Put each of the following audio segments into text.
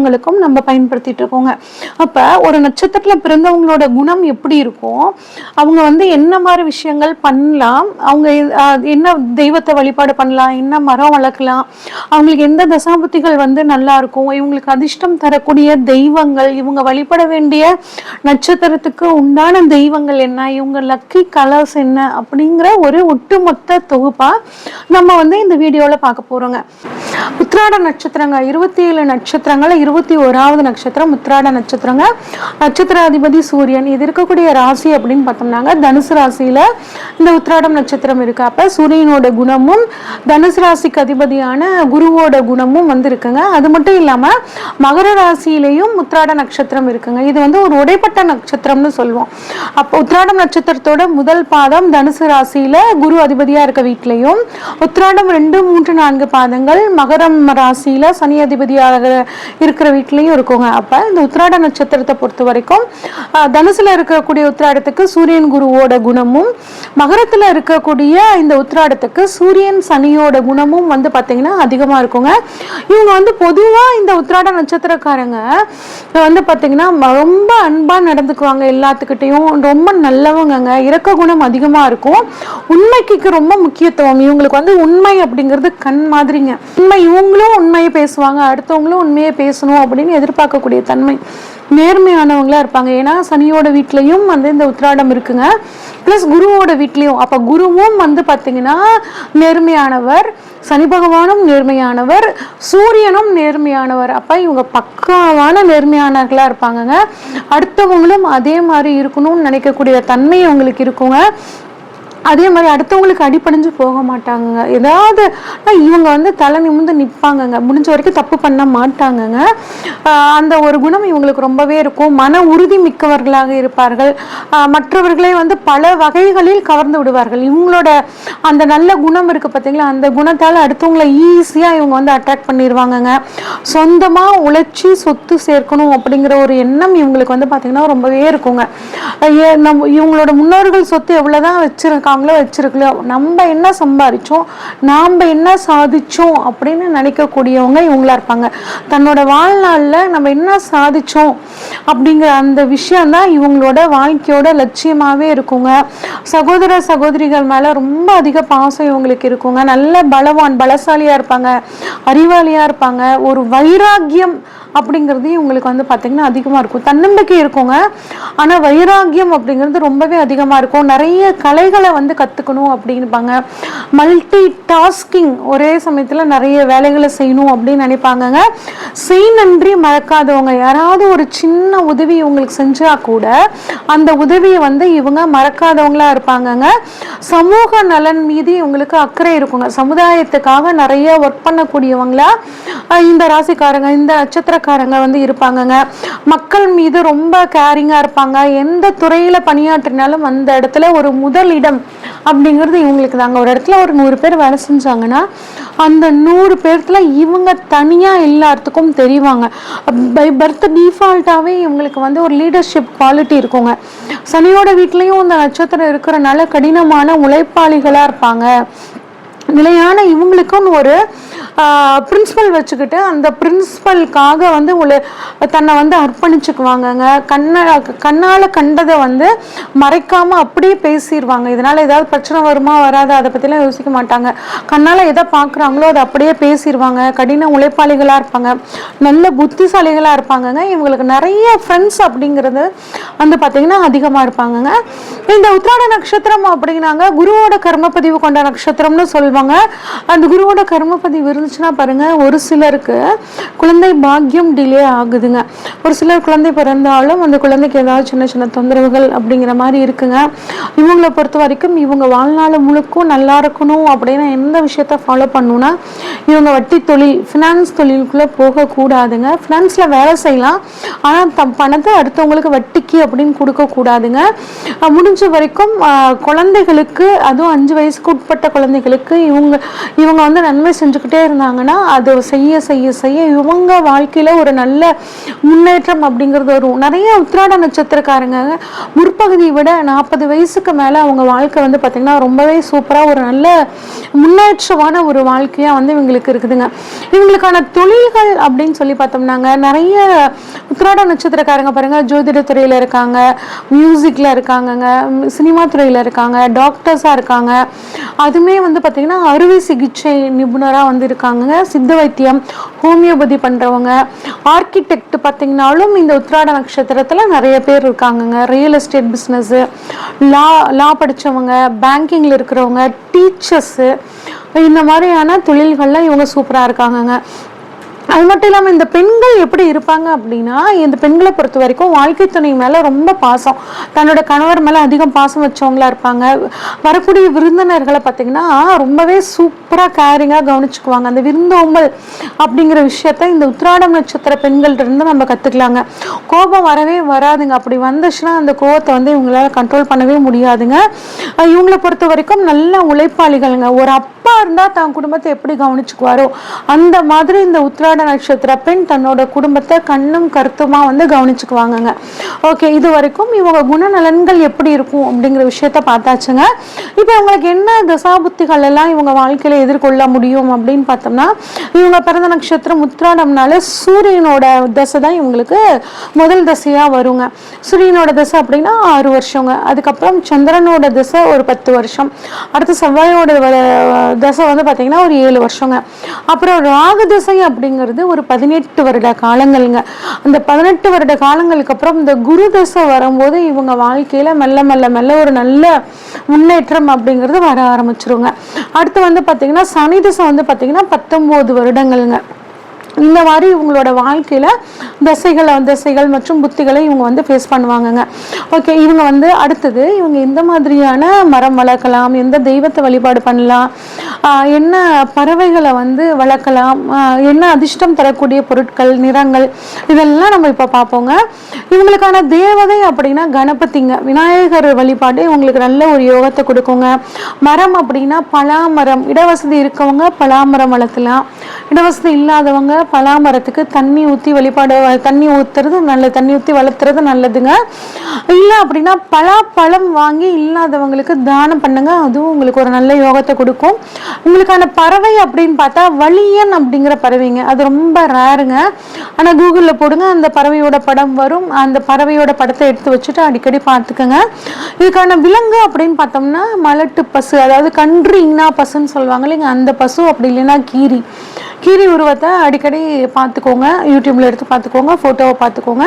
விஷயங்களுக்கும் நம்ம பயன்படுத்திட்டு இருக்கோங்க. அப்போ ஒரு நட்சத்திரத்தில் பிறந்தவங்களோட குணம் எப்படி இருக்கும் அவங்க வந்து என்ன மாதிரி விஷயங்கள் பண்ணலாம் அவங்க என்ன தெய்வத்தை வழிபாடு பண்ணலாம் என்ன மரம் வளர்க்கலாம் அவங்களுக்கு எந்த தசாபுத்திகள் வந்து நல்லா இருக்கும் இவங்களுக்கு அதிர்ஷ்டம் தரக்கூடிய தெய்வங்கள் இவங்க வழிபட வேண்டிய நட்சத்திரத்துக்கு உண்டான தெய்வங்கள் என்ன இவங்க லக்கி கலர்ஸ் என்ன அப்படிங்கிற ஒரு ஒட்டுமொத்த தொகுப்பா நம்ம வந்து இந்த வீடியோவில் பார்க்க போறோங்க. உத்ராட நட்சத்திரங்க இருபத்தி ஏழு நட்சத்திரங்களை இருபத்தி ஓராவது நட்சத்திரம் உத்ராட நட்சத்திரங்க. நட்சத்திராதிபதி சூரியன். இது இருக்கக்கூடிய ராசி அப்படின்னு பார்த்தோம்னாங்க. தனுசு ராசியில இந்த உத்ராடம் நட்சத்திரம் இருக்கு. அப்ப சூரியனோட குணமும் தனுசு ராசிக்கு அதிபதியான குருவோட குணமும் வந்து இருக்குங்க அது மட்டும் இல்லாம மகர ராசியிலையும் உத்ராட நட்சத்திரம் இருக்குங்க. இது வந்து ஒரு உடைப்பட்ட நட்சத்திரம்னு சொல்லுவோம். அப்போ உத்ராடம் நட்சத்திரத்தோட முதல் பாதம் தனுசு ராசியில குரு அதிபதியா இருக்க வீட்லயும் உத்ராடம் ரெண்டு மூன்று நான்கு பாதங்கள் மகரம் ராசியில சனி அதிபதியாக இருக்க இருக்கிற வீட்லயும் இருக்குங்க. அப்போ இந்த உத்ராட நட்சத்திரத்தை பொறுத்த வரைக்கும் ஆஹ், தனுசுல இருக்கக்கூடிய உத்ராடத்துக்கு சூரியன் குருவோட குணமும் மகரத்துல இருக்கக்கூடிய இந்த உத்ராடத்துக்கு சூரியன் சனியோட குணமும் வந்து பாத்தீங்கன்னா அதிகமா இருக்குங்க. இவங்க வந்து பொதுவா இந்த உத்ராட நட்சத்திரக்காரங்க வந்து பாத்தீங்கன்னா ரொம்ப அன்பா நடந்துக்குவாங்க எல்லாத்துக்கிட்டையும். ரொம்ப நல்லவங்கங்க. இறக்க குணம் அதிகமா இருக்கும். உண்மைக்கு ரொம்ப முக்கியத்துவம். இவங்களுக்கு வந்து உண்மை அப்படிங்கிறது கண் மாதிரிங்க. உண்மை இவங்களும் உண்மையை பேசுவாங்க அடுத்தவங்களும் உண்மையை பேசுவாங்க. பேசணும் அப்படின்னு எதிர்பார்க்கக்கூடிய தன்மை நேர்மையானவங்களா இருப்பாங்க. ஏன்னா சனியோட வீட்லயும் வந்து இந்த உத்திராடம் இருக்குங்க. ப்ளஸ் குருவோட வீட்லயும். அப்ப குருவும் வந்து பாத்தீங்கன்னா நேர்மையானவர் சனி பகவானும் நேர்மையானவர் சூரியனும் நேர்மையானவர். அப்ப இவங்க பக்காவான நேர்மையானவர்களா இருப்பாங்கங்க. அடுத்தவங்களும் அதே மாதிரி இருக்கணும்னு நினைக்கக்கூடிய தன்மை அவங்களுக்கு இருக்குங்க. அதே மாதிரி அடுத்தவங்களுக்கு அடிப்படைஞ்சு போக மாட்டாங்கங்க. ஏதாவது இவங்க வந்து தலை நிமிர்ந்து நிற்பாங்கங்க முடிஞ்ச வரைக்கும் தப்பு பண்ண மாட்டாங்கங்க. அந்த ஒரு குணம் இவங்களுக்கு ரொம்பவே இருக்கும். மன உறுதி மிக்கவர்களாக இருப்பார்கள். மற்றவர்களை வந்து பல வகைகளில் கவர்ந்து விடுவார்கள். இவங்களோட அந்த நல்ல குணம் இருக்கு பார்த்தீங்களா அந்த குணத்தால் அடுத்தவங்களை ஈஸியாக இவங்க வந்து அட்ராக்ட் பண்ணிடுவாங்கங்க சொந்தமாக உழைச்சி சொத்து சேர்க்கணும் அப்படிங்கிற ஒரு எண்ணம் இவங்களுக்கு வந்து பார்த்தீங்கன்னா ரொம்பவே இருக்குங்க. ஐய, நம்ம இவங்களோட முன்னோர்கள் சொத்து எவ்வளோதான் வச்சிருக்காங்களோ வச்சுருக்கலையோ நம்ம என்ன சம்பாதிச்சோம் நாம் என்ன சாதித்தோம் அப்படின்னு நினைக்கக்கூடியவங்க இவங்களா இருப்பாங்க. தன்னோட வாழ்நாளில் நம்ம என்ன சாதித்தோம் அப்படிங்கிற அந்த விஷயம் தான் இவங்களோட வாழ்க்கையோட லட்சியமாகவே இருக்குங்க. சகோதர சகோதரிகள் மேலே ரொம்ப அதிக பாசம் இவங்களுக்கு இருக்குங்க. நல்ல பலவான் பலசாலியாக இருப்பாங்க அறிவாளியாக இருப்பாங்க. ஒரு வைராக்கியம் அப்படிங்கிறது இவங்களுக்கு வந்து பார்த்திங்கன்னா அதிகமாக இருக்கும். தன்னம்பிக்கை இருக்குங்க. ஆனால் வைராகியம் அப்படிங்கிறது ரொம்பவே அதிகமாக இருக்கும். நிறைய கலைகளை வந்து கற்றுக்கணும் அப்படின்பாங்க. மல்டி டாஸ்கிங் ஒரே சமயத்தில் நிறைய வேலைகளை செய்யணும் அப்படின்னு நினைப்பாங்கங்க. செய் நன்றி மறக்காதவங்க. யாராவது ஒரு சின்ன உதவி இவங்களுக்கு செஞ்சா கூட அந்த உதவியை வந்து இவங்க மறக்காதவங்களா இருப்பாங்கங்க. சமூக நலன் மீது இவங்களுக்கு அக்கறை இருக்குங்க. சமுதாயத்துக்காக நிறைய ஒர்க் பண்ணக்கூடியவங்களா இந்த ராசிக்காரங்க இந்த நட்சத்திர நட்சத்திரக்காரங்க வந்து இருப்பாங்கங்க. மக்கள் மீது ரொம்ப கேரிங்காக இருப்பாங்க. எந்த துறையில் பணியாற்றினாலும் அந்த இடத்துல ஒரு முதலிடம் அப்படிங்கிறது இவங்களுக்கு தாங்க. ஒரு இடத்துல ஒரு நூறு பேர் வேலை செஞ்சாங்கன்னா அந்த நூறு பேர்த்துல இவங்க தனியாக எல்லாத்துக்கும் தெரிவாங்க. பை பர்த் டிஃபால்ட்டாகவே இவங்களுக்கு வந்து ஒரு லீடர்ஷிப் குவாலிட்டி இருக்குங்க. சனியோட வீட்லேயும் இந்த நட்சத்திரம் இருக்கிறனால கடினமான உழைப்பாளிகளாக இருப்பாங்க. நிலையான இவங்களுக்குன்னு ஒரு பிரின்ஸ்பல் வச்சுக்கிட்டு அந்த பிரின்ஸ்பலுக்காக வந்து உள்ள தன்னை வந்து அர்ப்பணிச்சுக்குவாங்கங்க. கண்ண கண்ணால் கண்டதை வந்து மறைக்காமல் அப்படியே பேசிடுவாங்க இதனால் ஏதாவது பிரச்சனை வருமா வராது அதை பற்றிலாம் யோசிக்க மாட்டாங்க. கண்ணால் எதை பார்க்குறாங்களோ அதை அப்படியே பேசிடுவாங்க கடின உழைப்பாளிகளாக இருப்பாங்க. நல்ல புத்திசாலிகளாக இருப்பாங்கங்க. இவங்களுக்கு நிறைய ஃப்ரெண்ட்ஸ் அப்படிங்கிறது வந்து பார்த்திங்கன்னா அதிகமாக இருப்பாங்கங்க. இந்த உத்திராட நட்சத்திரம் அப்படின்னாங்க. குருவோட கர்மப்பதிவு கொண்ட நட்சத்திரம்னு சொல்லுவாங்க அந்த குருவோட கர்மப்பதிவு இருந்துச்சுன்னா பாருங்க ஒரு சிலருக்கு குழந்தை பாக்கியம் டிலே ஆகுதுங்க. ஒரு சிலர் குழந்தை பிறந்தாலும் அந்த குழந்தைக்கு ஏதாவது சின்ன சின்ன தொந்தரவுகள் அப்படிங்கிற மாதிரி இருக்குங்க. இவங்களை பொறுத்த வரைக்கும் இவங்க வாழ்நாள் முழுக்கும் நல்லா இருக்கணும் அப்படின்னு எந்த விஷயத்த ஃபாலோ பண்ணணும்னா இவங்க வட்டி தொழில் ஃபினான்ஸ் தொழிலுக்குள்ளே போகக்கூடாதுங்க. ஃபினான்ஸில் வேலை செய்யலாம். ஆனால் தம் பணத்தை அடுத்தவங்களுக்கு வட்டிக்கு அப்படின்னு கொடுக்கக்கூடாதுங்க. முடிஞ்ச வரைக்கும் குழந்தைகளுக்கு அதுவும் அஞ்சு வயசுக்கு உட்பட்ட குழந்தைகளுக்கு இவங்க இவங்க வந்து நன்மை செஞ்சுக்கிட்டே இருந்தாங்கன்னா அது செய்ய செய்ய செய்ய இவங்க வாழ்க்கையில் ஒரு நல்ல முன்னேற்றம் அப்படிங்கிறது வரும். நிறைய உத்திராட நட்சத்திரக்காரங்க முற்பகுதியை விட நாற்பது வயசுக்கு மேலே அவங்க வாழ்க்கை வந்து பார்த்திங்கன்னா ரொம்பவே சூப்பராக ஒரு நல்ல முன்னேற்றமான ஒரு வாழ்க்கையாக வந்து இவங்களுக்கு இருக்குதுங்க. இவங்களுக்கான தொழில்கள் அப்படின்னு சொல்லி பார்த்தோம்னாங்க நிறைய உத்திராட நட்சத்திரக்காரங்க பாருங்க ஜோதிடத்துறையில் இருக்காங்க மியூசிக்கில் இருக்காங்கங்க சினிமா துறையில் இருக்காங்க டாக்டர்ஸாக இருக்காங்க. அதுவுமே வந்து பார்த்திங்கன்னா அறுவை சிகிச்சை நிபுணராக வந்து இருக்காங்கங்க சித்த வைத்தியம் ஹோமியோபதி பண்ணுறவங்க ஆர்கிடெக்ட் பார்த்திங்கனாலும் இந்த உத்ராட நட்சத்திரத்தில் நிறைய பேர் இருக்காங்கங்க. ரியல் எஸ்டேட் பிஸ்னஸ்ஸு லா லா படித்தவங்க பேங்கிங்கில் இருக்கிறவங்க டீச்சர்ஸு இந்த மாதிரியான தொழில்கள்லாம் இவங்க சூப்பராக இருக்காங்கங்க. அது மட்டும் இல்லாமல் இந்த பெண்கள் எப்படி இருப்பாங்க அப்படின்னா இந்த பெண்களை பொறுத்த வரைக்கும் வாழ்க்கை துணை மேலே ரொம்ப பாசம். தன்னோட கணவர் மேலே அதிகம் பாசம் வச்சவங்களா இருப்பாங்க. வரக்கூடிய விருந்தினர்களை பார்த்தீங்கன்னா ரொம்பவே சூப் சூப்பராக கேரிங்காக கவனிச்சுக்குவாங்க. அந்த விருந்தோம்பல் அப்படிங்கிற விஷயத்த இந்த உத்திராடம் நட்சத்திர பெண்கள்கிட்ட இருந்து நம்ம கற்றுக்கலாங்க கோபம் வரவே வராதுங்க. அப்படி வந்துச்சுன்னா அந்த கோபத்தை வந்து இவங்களால கண்ட்ரோல் பண்ணவே முடியாதுங்க. இவங்களை பொறுத்த வரைக்கும் நல்ல உழைப்பாளிகள்ங்க. ஒரு அப்பா இருந்தால் தன் குடும்பத்தை எப்படி கவனிச்சுக்குவாரோ அந்த மாதிரி இந்த உத்திராட நட்சத்திர பெண் தன்னோட குடும்பத்தை கண்ணும் கருத்துமாக வந்து கவனிச்சுக்குவாங்கங்க. ஓகே இது வரைக்கும் இவங்க குணநலன்கள் எப்படி இருக்கும் அப்படிங்கிற விஷயத்த பார்த்தாச்சுங்க. இப்போ இவங்களுக்கு என்ன தசாபுத்திகள் எல்லாம் இவங்க வாழ்க்கையில் எதிர்கொள்ள முடியும் அப்படின்னு பார்த்தோம்னா இவங்க பிறந்த நட்சத்திரம் உத்திராடம்னால சூரியனோட தசை தான் இவங்களுக்கு முதல் தசையா வருங்க. சூரியனோட தசை அப்படின்னா ஆறு வருஷங்க. அதுக்கப்புறம் சந்திரனோட தசை ஒரு பத்து வருஷம். அடுத்து செவ்வாயோட தசை வந்து பார்த்தீங்கன்னா ஒரு ஏழு வருஷங்க. அப்புறம் ராகு தசை அப்படிங்கிறது ஒரு பதினெட்டு வருட காலங்கள்ங்க. அந்த பதினெட்டு வருட காலங்களுக்கு அப்புறம் இந்த குரு தசை வரும்போது இவங்க வாழ்க்கையில மெல்ல மெல்ல மெல்ல ஒரு நல்ல முன்னேற்றம் அப்படிங்கிறது வர ஆரம்பிச்சிருங்க. அடுத்து வந்து பார்த்தீங்கன்னா சனி திசை வந்து பார்த்தீங்கன்னா பத்தொம்போது வருடங்கள்ங்க. இந்த மாதிரி இவங்களோட வாழ்க்கையில் தசைகளை திசைகள் மற்றும் புத்திகளை இவங்க வந்து ஃபேஸ் பண்ணுவாங்கங்க. ஓகே இவங்க வந்து அடுத்தது இவங்க எந்த மாதிரியான மரம் வளர்க்கலாம் எந்த தெய்வத்தை வழிபாடு பண்ணலாம் என்ன பறவைகளை வந்து வளர்க்கலாம் என்ன அதிர்ஷ்டம் தரக்கூடிய பொருட்கள் நிறங்கள் இதெல்லாம் நம்ம இப்போ பார்ப்போங்க. இவங்களுக்கான தேவதை அப்படின்னா கணபதிங்க. விநாயகர் வழிபாடு இவங்களுக்கு நல்ல ஒரு யோகத்தை கொடுக்குங்க. மரம் அப்படின்னா பலாமரம். இடவசதி இருக்கவங்க பலாமரம் வளர்த்தலாம். இடவசதி இல்லாதவங்க பலாமரத்துக்கு தண்ணி ஊற்றி வழிபாடு தண்ணி ஊற்றுறது நல்ல தண்ணி ஊற்றி வளர்த்துறது நல்லதுங்க. இல்லை அப்படின்னா பலாப்பழம் வாங்கி இல்லாதவங்களுக்கு தானம் பண்ணுங்க. அதுவும் உங்களுக்கு ஒரு நல்ல யோகத்தை கொடுக்கும். உங்களுக்கான பறவை அப்படின்னு பார்த்தா வலியன் அப்படிங்கிற பறவைங்க. அது ரொம்ப ரேருங்க ஆனால் கூகுளில் போடுங்க. அந்த பறவையோட படம் வரும். அந்த பறவையோட படத்தை எடுத்து வச்சுட்டு அடிக்கடி பார்த்துக்கோங்க. இதுக்கான விலங்கு அப்படின்னு பார்த்தோம்னா மலட்டு பசு. அதாவது கன்று இன்னா பசுன்னு சொல்லுவாங்க இல்லைங்க. அந்த பசு அப்படி இல்லைன்னா கீரி. கீரி உருவத்தை அடிக்கடி பார்த்துக்கோங்க. யூடியூப்ல எடுத்து பார்த்துக்கோங்க. ஃபோட்டோவை பார்த்துக்கோங்க.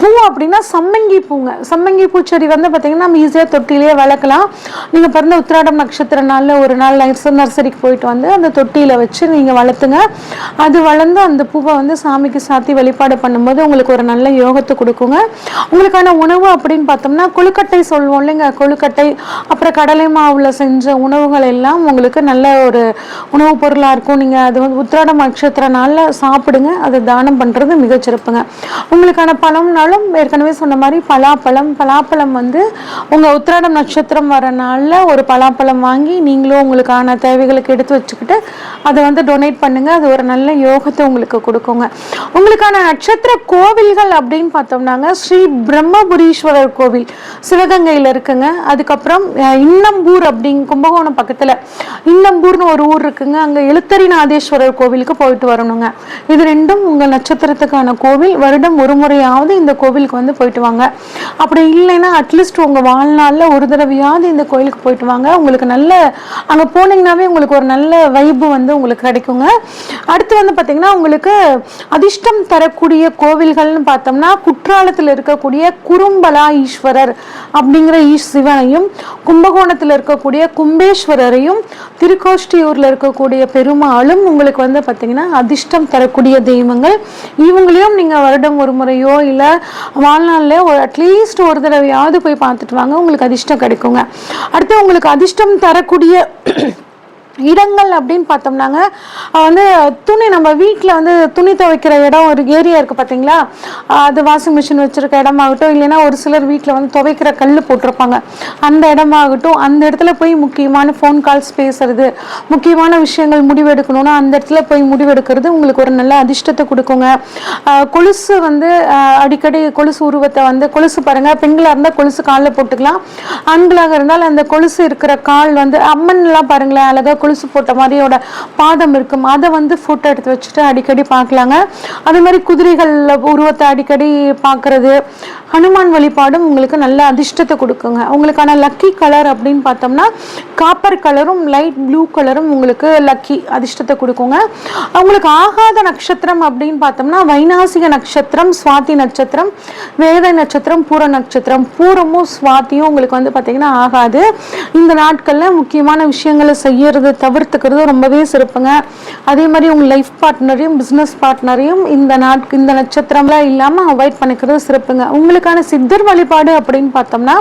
பூ அப்படின்னா சம்மங்கி பூங்க. சம்மங்கி பூச்செடி வந்து பார்த்தீங்கன்னா நம்ம ஈஸியாக தொட்டிலேயே வளர்க்கலாம். நீங்கள் பிறந்த உத்திராடம் நட்சத்திர நாளில் ஒரு நாள் நர்சரிக்கு போயிட்டு வந்து அந்த தொட்டியில் வச்சு நீங்கள் வளர்த்துங்க. அது வளர்ந்து அந்த பூவை வந்து சாமிக்கு சாத்தி வழிபாடு பண்ணும்போது உங்களுக்கு ஒரு நல்ல யோகத்தை கொடுக்குங்க. உங்களுக்கான உணவு அப்படின்னு பார்த்தோம்னா கொழுக்கட்டை சொல்லுவோம் இல்லைங்க? கொழுக்கட்டை அப்புறம் கடலை மாவுல செஞ்ச உணவுகள் எல்லாம் உங்களுக்கு நல்ல ஒரு உணவுப் பொருளாக இருக்கும். நீங்கள் அது வந்து உத்திராடம் நட்சத்திர நாளில் சாப்பிடுங்க. அதை தானம் பண்ணுறது மிகச்சிறப்புங்க. உங்களுக்கான பழம் பழம்னாலும் ஏற்கனவே சொன்ன மாதிரி பலாப்பழம். பலாப்பழம் வந்து உங்கள் உத்திராடம் நட்சத்திரம் வர நாளில் ஒரு பலாப்பழம் வாங்கி நீங்களும் உங்களுக்கான தேவைகளுக்கு எடுத்து வச்சுக்கிட்டு அதை வந்து டொனேட் பண்ணுங்க. அது ஒரு நல்ல யோகத்தை உங்களுக்கு கொடுக்குங்க. உங்களுக்கான நட்சத்திர கோவில்கள் அப்படின்னு பார்த்தோம்னாங்க ஸ்ரீ பிரம்மபுரீஸ்வரர் கோவில் சிவகங்கையில் இருக்குங்க. அதுக்கப்புறம் இன்னம்பூர் அப்படிங் கும்பகோணம் பக்கத்தில் இன்னம்பூர்னு ஒரு ஊர் இருக்குங்க. அங்கே எழுத்தரிநாதேஸ்வரர் கோவிலுக்கு போயிட்டு வரணுங்க. இது ரெண்டும் உங்கள் நட்சத்திரத்துக்கான கோவில். வருடம் ஒரு முறையாவது இந்த கோவிலுக்கு வந்து போயிட்டு வாங்க. அப்படி இல்லைன்னா அட்லீஸ்ட் உங்கள் வாழ்நாளில் ஒரு தடவையாவது இந்த கோயிலுக்கு போயிட்டு வாங்க. உங்களுக்கு நல்ல அங்கே போனீங்கன்னாவே உங்களுக்கு ஒரு நல்ல வைப்பு வந்து உங்களுக்கு கிடைக்குங்க. அடுத்து வந்து பாத்தீங்கன்னா உங்களுக்கு அதிர்ஷ்டம் தரக்கூடிய கோவில்கள்னு பார்த்தோம்னா குற்றாலத்தில் இருக்கக்கூடிய குறும்பலா ஈஸ்வரர் அப்படிங்கிற ஈஷ் சிவனையும் கும்பகோணத்தில் இருக்கக்கூடிய கும்பேஸ்வரரையும் திருக்கோஷ்டியூரில் இருக்கக்கூடிய பெருமாளும் உங்களுக்கு வந்து பாத்தீங்கன்னா அதிர்ஷ்டம் தரக்கூடிய தெய்வங்கள். இவங்களையும் நீங்கள் வருடம் ஒரு முறையோ இல்லை வாழ்நாளில் ஒரு அட்லீஸ்ட் ஒரு தடவையாவது போய் பார்த்துட்டு வாங்க. உங்களுக்கு அதிர்ஷ்டம் கிடைக்குங்க. அடுத்து உங்களுக்கு அதிர்ஷ்டம் தரக்கூடிய இடங்கள் அப்படின்னு பார்த்தோம்னாங்க வந்து துணி நம்ம வீட்டில் வந்து துணி துவைக்கிற இடம் ஒரு ஏரியா இருக்குது பார்த்தீங்களா? அது வாஷிங் மிஷின் வச்சுருக்க இடமாகட்டும் இல்லைன்னா ஒரு சிலர் வீட்டில் வந்து துவைக்கிற கல் போட்டிருப்பாங்க. அந்த இடமாகட்டும் அந்த இடத்துல போய் முக்கியமான ஃபோன் கால்ஸ் பேசுறது முக்கியமான விஷயங்கள் முடிவெடுக்கணும்னா அந்த இடத்துல போய் முடிவெடுக்கிறது உங்களுக்கு ஒரு நல்ல அதிர்ஷ்டத்தை கொடுக்குங்க. கொலுசு வந்து அடிக்கடி கொலுசு உருவத்தை வந்து கொலுசு பாருங்கள் பெண்களாக இருந்தால் கொலுசு காலில் போட்டுக்கலாம். ஆண்களாக இருந்தால் அந்த கொலுசு இருக்கிற கால் வந்து அம்மன்லாம் பாருங்களேன் அழகாக கொலுசு போட்ட மாதிரியோட பாதம் இருக்கும். அதை வந்து ஃபோட்டோ எடுத்து வச்சுட்டு அடிக்கடி பார்க்கலாங்க. அதே மாதிரி குதிரைகள் உருவத்தை அடிக்கடி பார்க்கறது ஹனுமான் வழிபாடும் உங்களுக்கு நல்ல அதிர்ஷ்டத்தை கொடுக்குங்க. உங்களுக்கான லக்கி கலர் அப்படின்னு பார்த்தோம்னா காப்பர் கலரும் லைட் ப்ளூ கலரும் உங்களுக்கு லக்கி அதிர்ஷ்டத்தை கொடுக்குங்க. அவங்களுக்கு ஆகாத நட்சத்திரம் அப்படின்னு பார்த்தோம்னா வைநாசிக நட்சத்திரம் சுவாதி நட்சத்திரம் வேத நட்சத்திரம் பூர நட்சத்திரம். பூரமும் சுவாத்தியும் உங்களுக்கு வந்து பார்த்தீங்கன்னா ஆகாது. இந்த நாட்களில் முக்கியமான விஷயங்களை செய்யறது தவிர்த்துக்கிறது ரொம்பவே சிறப்புங்க. அதே மாதிரி உங்கள் லைஃப் பார்ட்னரையும் பிஸ்னஸ் பார்ட்னரையும் இந்த நாட்கு இந்த நட்சத்திரம்லாம் இல்லாமல் அவாய்ட் பண்ணிக்கிறது சிறப்புங்க. உங்களுக்கான சித்தர் வழிபாடு அப்படின்னு பார்த்தோம்னா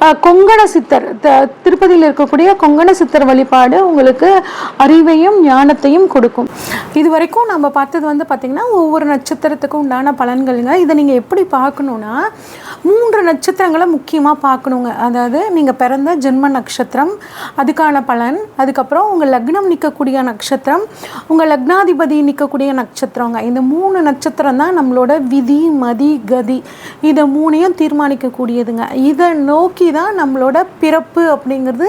கொங்கண சித்தர் த- திருப்பதியில் இருக்கக்கூடிய கொங்கண சித்தர் வழிபாடு உங்களுக்கு அறிவையும் ஞானத்தையும் கொடுக்கும். இது வரைக்கும் நம்ம பார்த்தது வந்து பார்த்திங்கன்னா ஒவ்வொரு நட்சத்திரத்துக்கும் உண்டான பலன்களுங்க. இதை நீங்கள் எப்படி பார்க்கணுன்னா மூன்று நட்சத்திரங்களை முக்கியமாக பார்க்கணுங்க. அதாவது நீங்கள் பிறந்த ஜென்ம நட்சத்திரம் அதுக்கான பலன் அதுக்கப்புறம் உங்கள் லக்னம் நிற்கக்கூடிய நட்சத்திரம் உங்கள் லக்னாதிபதி நிற்கக்கூடிய நட்சத்திரங்க. இந்த மூணு நட்சத்திரம் தான் நம்மளோட விதி மதி கதி. இதை மூணையும் தீர்மானிக்கக்கூடியதுங்க. இதை நோக்கி தான் நம்மளோட பிறப்பு அப்படிங்கிறது